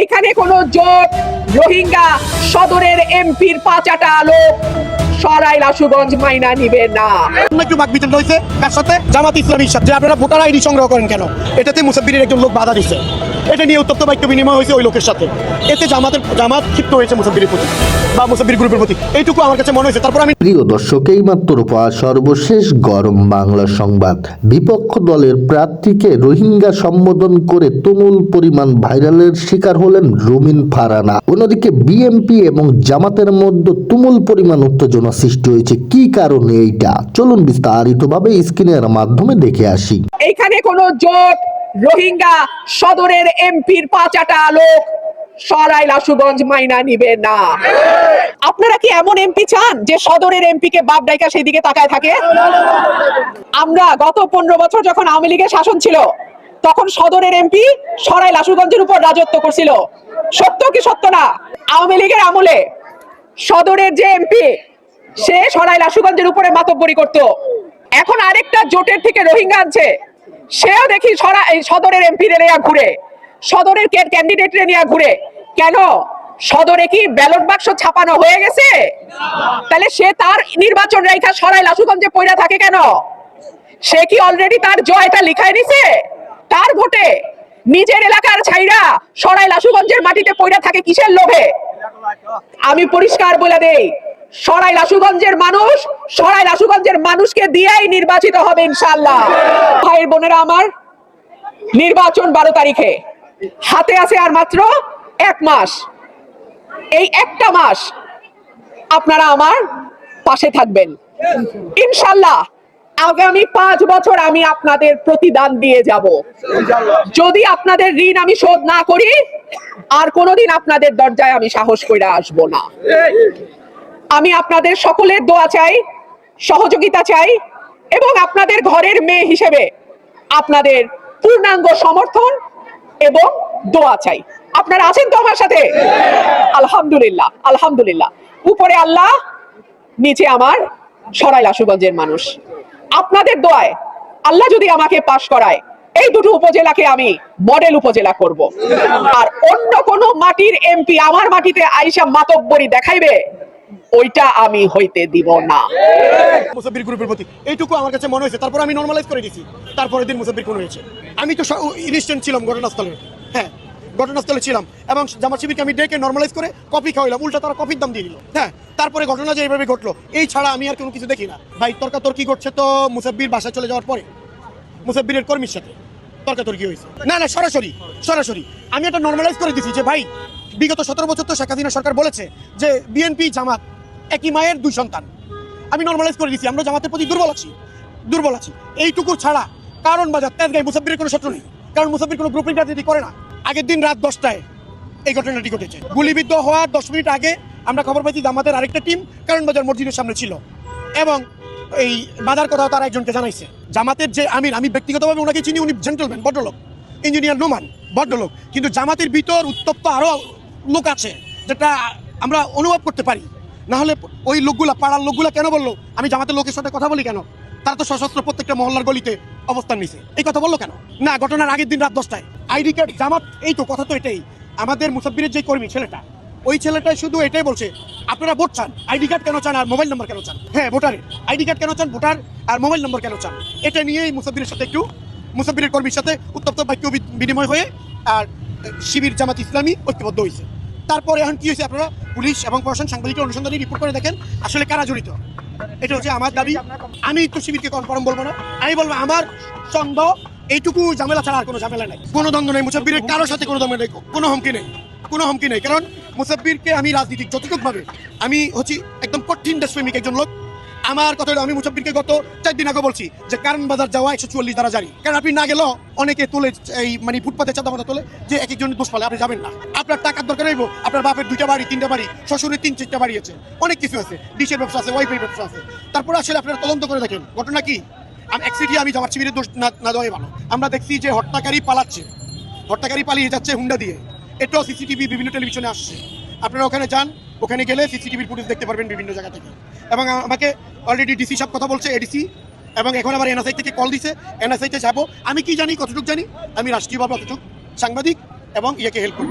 এইখানে কোনো জোট রোহিঙ্গা সদরের এমপির পাঁচাটা আলো। সরাই মাইনা নিবে না। একটু বাক বিতরণ হয়েছে, তার সাথে জামাত ইসলামীর সাথে। আপনারা ভোটার আইডি সংগ্রহ করেন কেন? এটাতে মুসাফিরের একজন লোক বাধা দিচ্ছে এটা নিয়ে উত্তপ্ত বাক্য বিনিময় হয়েছে ওই লোকের সাথে। এতে জামাতের জামাত ক্ষিপ্ত হয়েছে মুসাফিরের প্রতি বা মুসাফির গ্রুপের প্রতি। এইটুকু আমার কাছে মনে হয়েছে। তারপর আমি প্রিয় দর্শক এই মাত্র পাওয়া সর্বশেষ গরম বাংলা সংবাদ। বিপক্ষ দলের প্রার্থীকে রোহিঙ্গা সম্বোধন করে তুমুল পরিমাণ ভাইরালের শিকার হলেন রুমিন ফারানা। অন্যদিকে বিএমপি এবং জামাতের মধ্যে তুমুল পরিমাণ উত্তেজনা সৃষ্টি হয়েছে। কি কারণে এইটা? চলুন বিস্তারিতভাবে স্ক্রিনের মাধ্যমে দেখে আসি। এইখানে কোনো জোট রোহিঙ্গা সদরের এমপির পাঁচাটা লোক সরাই লাশুগঞ্জ মাইনা নিবে না। আপনারা কি এমন এমপি চান যে সদরের এমপি কে বাপ ডাইকা সেই দিকে তাকায় থাকে? আমরা গত পনেরো বছর যখন আওয়ামী লীগের শাসন ছিল, তখন সদরের এমপি সরাই লাশুগঞ্জের উপর রাজত্ব করছিল। সত্য কি সত্য না? আওয়ামী লীগের আমলে সদরের যে এমপি, সে সরাই লাশুগঞ্জের উপরে মাতব্বরি করত। এখন আরেকটা জোটের থেকে রোহিঙ্গা আনছে। সেও দেখি সরা সদরের এমপি রে নিয়ে ঘুরে। সদরের ক্যান্ডিডেট নিয়ে ঘুরে। কেন? সদরে কি ব্যালট বাক্স ছাপানো হয়ে গেছে? তাহলে সে তার নির্বাচন রেখা সরাই লাশুগঞ্জে পয়রা থাকে কেন? সে কি অলরেডি তার জয়টা লিখায় নিছে? তার ভোটে নিজের এলাকার ছাইরা সরাই লাশুগঞ্জের মাটিতে পয়রা থাকে কিসের লোভে? আমি পরিষ্কার বলে দেই সরাই লাশুগঞ্জের মানুষ সরাই লাশুগঞ্জের মানুষকে দিয়েই নির্বাচিত হবে ইনশাল্লাহ ভাইয়ের বোনেরা আমার, নির্বাচন বারো তারিখে। হাতে আছে আর মাত্র এক মাস। এই একটা মাস আপনারা আমার পাশে থাকবেন। ইনশাল্লাহ আগামী পাঁচ বছর আমি আপনাদের প্রতিদান দিয়ে যাব। যদি আপনাদের ঋণ আমি শোধ না করি, আর কোনোদিন আপনাদের দরজায় আমি সাহস করে আসব না। আমি আপনাদের সকলের দোয়া চাই, সহযোগিতা চাই এবং আপনাদের ঘরের মেয়ে হিসেবে আপনাদের পূর্ণাঙ্গ সমর্থন এবং দোয়া চাই। আপনারা আছেন তো আমার সাথে? আলহামদুলিল্লাহ আলহামদুলিল্লাহ। উপরে আল্লাহ, নিচে আমার সরাই লাশুগঞ্জের মানুষ। আপনাদের দোয়ায় আল্লাহ যদি আমাকে পাশ করায়, এই দুটো উপজেলাকে আমি মডেল উপজেলা করব। আর অন্য কোন মাটির এমপি আমার মাটিতে আইসা মাতব্বরি দেখাইবে? ওইটা আমি হইতে দিব না। মুসাফির গ্রুপের প্রতি। এইটুকু আমার কাছে মনে হয়েছে। তারপর আমি নর্মালাইজ করে দিছি তারপরের দিন মুসাফির কোন হয়েছে। আমি তো ইনস্ট্যান্ট ছিলাম ঘটনাস্থলে। হ্যাঁ ঘটনাস্থলে ছিলাম। এবং জামাত শিবিরকে আমি ডেকে নর্মালাইজ করে কপি খাওয়াইলাম। উল্টা তারা কপির দাম দিয়ে দিল। হ্যাঁ তারপরে ঘটনা যে এইভাবে ঘটলো, এই ছাড়া আমি আর কোনো কিছু দেখি না। ভাই, তর্কাতর্কি ঘটছে তো মুসাব্বির বাসায় চলে যাওয়ার পরে। মুসাব্বিরের কর্মীর সাথে তর্কাতর্কি হয়েছে। না না, সরাসরি সরাসরি। আমি এটা নর্মালাইজ করে দিছি যে, ভাই, বিগত সতেরো বছর তো শেখ হাসিনা সরকার বলেছে যে বিএনপি জামাত একই মায়ের দুই সন্তান। আমি নর্মালাইজ করে দিছি, আমরা জামাতের প্রতি দুর্বল আছি দুর্বল আছি। এইটুকু ছাড়া কারণ বাজার তেজগাঁই মুসাফিরের কোনো শত্রু নেই। কারণ মুসাফির কোনো গ্রুপিং রাজনীতি করে না, আগের দিন রাত দশটায় এই ঘটনাটি ঘটেছে। গুলিবিদ্ধ হওয়ার দশ মিনিট আগে আমরা খবর পাইছি জামাতের আরেকটা টিম কারণ বাজার মসজিদের সামনে ছিল। এবং এই বাজার কথাও তারা একজনকে জানাইছে। জামাতের যে আমির, আমি ব্যক্তিগতভাবে ওনাকে চিনি, উনি জেন্টলম্যান ভদ্রলোক। ইঞ্জিনিয়ার নোমান ভদ্রলোক। কিন্তু জামাতের ভিতর উত্তপ্ত আরও লোক আছে, যেটা আমরা অনুভব করতে পারি। না হলে ওই লোকগুলা, পাড়ার লোকগুলা কেন বলল? আমি জামাতের লোকের সাথে কথা বলি কেন? তারা তো সশস্ত্র প্রত্যেকটা মহল্লার গলিতে অবস্থান নিছে। এই কথা বলল কেন? না, ঘটনার আগের দিন রাত দশটায়। আইডি কার্ড, জামাত, এই তো কথা তো এটাই। আমাদের মুসাফিরের যে কর্মী ছেলেটা, ওই ছেলেটাই শুধু এটাই বলছে, আপনারা ভোট চান। আইডি কার্ড কেন চান আর মোবাইল নাম্বার কেন চান? হ্যাঁ ভোটারের আইডি কার্ড কেন চান, ভোটার, আর মোবাইল নম্বর কেন চান? এটা নিয়েই মুসাফিরের সাথে একটু, মুসাফিরের কর্মীর সাথে উত্তপ্ত বাক্য বিনিময় হয়ে, আর শিবির জামাত ইসলামী ঐক্যবদ্ধ হয়েছে তারপরে এখন কি হয়েছে আপনারা? পুলিশ এবং প্রশাসন সাংবাদিকের অনুসন্ধানে রিপোর্ট করে দেখেন আসলে কারা জড়িত। এটা হচ্ছে আমার দাবি। আমি তো শিবিরকে কনফার্ম বলব না। আমি বলব আমার সন্দেহ এইটুকু ঝামেলা ছাড়া আর কোনো ঝামেলা নাই। কোনো দ্বন্দ্ব নেই মুসাফিরের কারোর সাথে কোনো দ্বন্দ্ব নেই। কোনো হুমকি নেই। কোনো হুমকি নেই। কারণ মুসাফিরকে আমি রাজনীতিক যতটুকভাবে আমি হচ্ছি একদম কঠিন দেশপ্রেমিক একজন লোক। আমার কথা আমি মুসাফিরকে গত চার দিন আগে বলছি যে কারণ বাজার যাওয়া একশো চুয়াল্লিশ দ্বারা জারি। কারণ আপনি না গেলেও অনেকে তোলে, এই মানে ফুটপাতে চাঁদা মাথা তোলে যে এক একজনের দোষ পালে, আপনি যাবেন না। আপনার টাকার দরকার হইব, আপনার বাপের দুইটা বাড়ি, তিনটা বাড়ি, শ্বশুরের তিন চারটা বাড়ি আছে। অনেক কিছু আছে, ডিশের ব্যবসা আছে ওয়াইফাই ব্যবসা আছে। তারপরে আসলে আপনারা তদন্ত করে দেখেন, ঘটনা কি? আমি অ্যাক্সিডি আমি জামাত শিবিরের দোষ না দেওয়াই ভালো। আমরা দেখছি যে হট্টাকারী পালাচ্ছে। হট্টাকারী পালিয়ে যাচ্ছে হুন্ডা দিয়ে। এটাও সিসিটিভি, বিভিন্ন টেলিভিশনে আসছে। আপনারা ওখানে যান, ওখানে গেলে সিসিটিভির ফুটেজ দেখতে পারবেন বিভিন্ন জায়গা থেকে। এবং আমাকে অলরেডি ডিসি সব কথা বলছে এডিসি এবং এখন আবার এনএসআই থেকে কল দিছে এনএসআইতে যাব। আমি কি জানি, কতটুকু জানি? আমি রাষ্ট্রীয়ভাবে অতটুকু সাংবাদিক এবং ইয়েকে হেল্প করি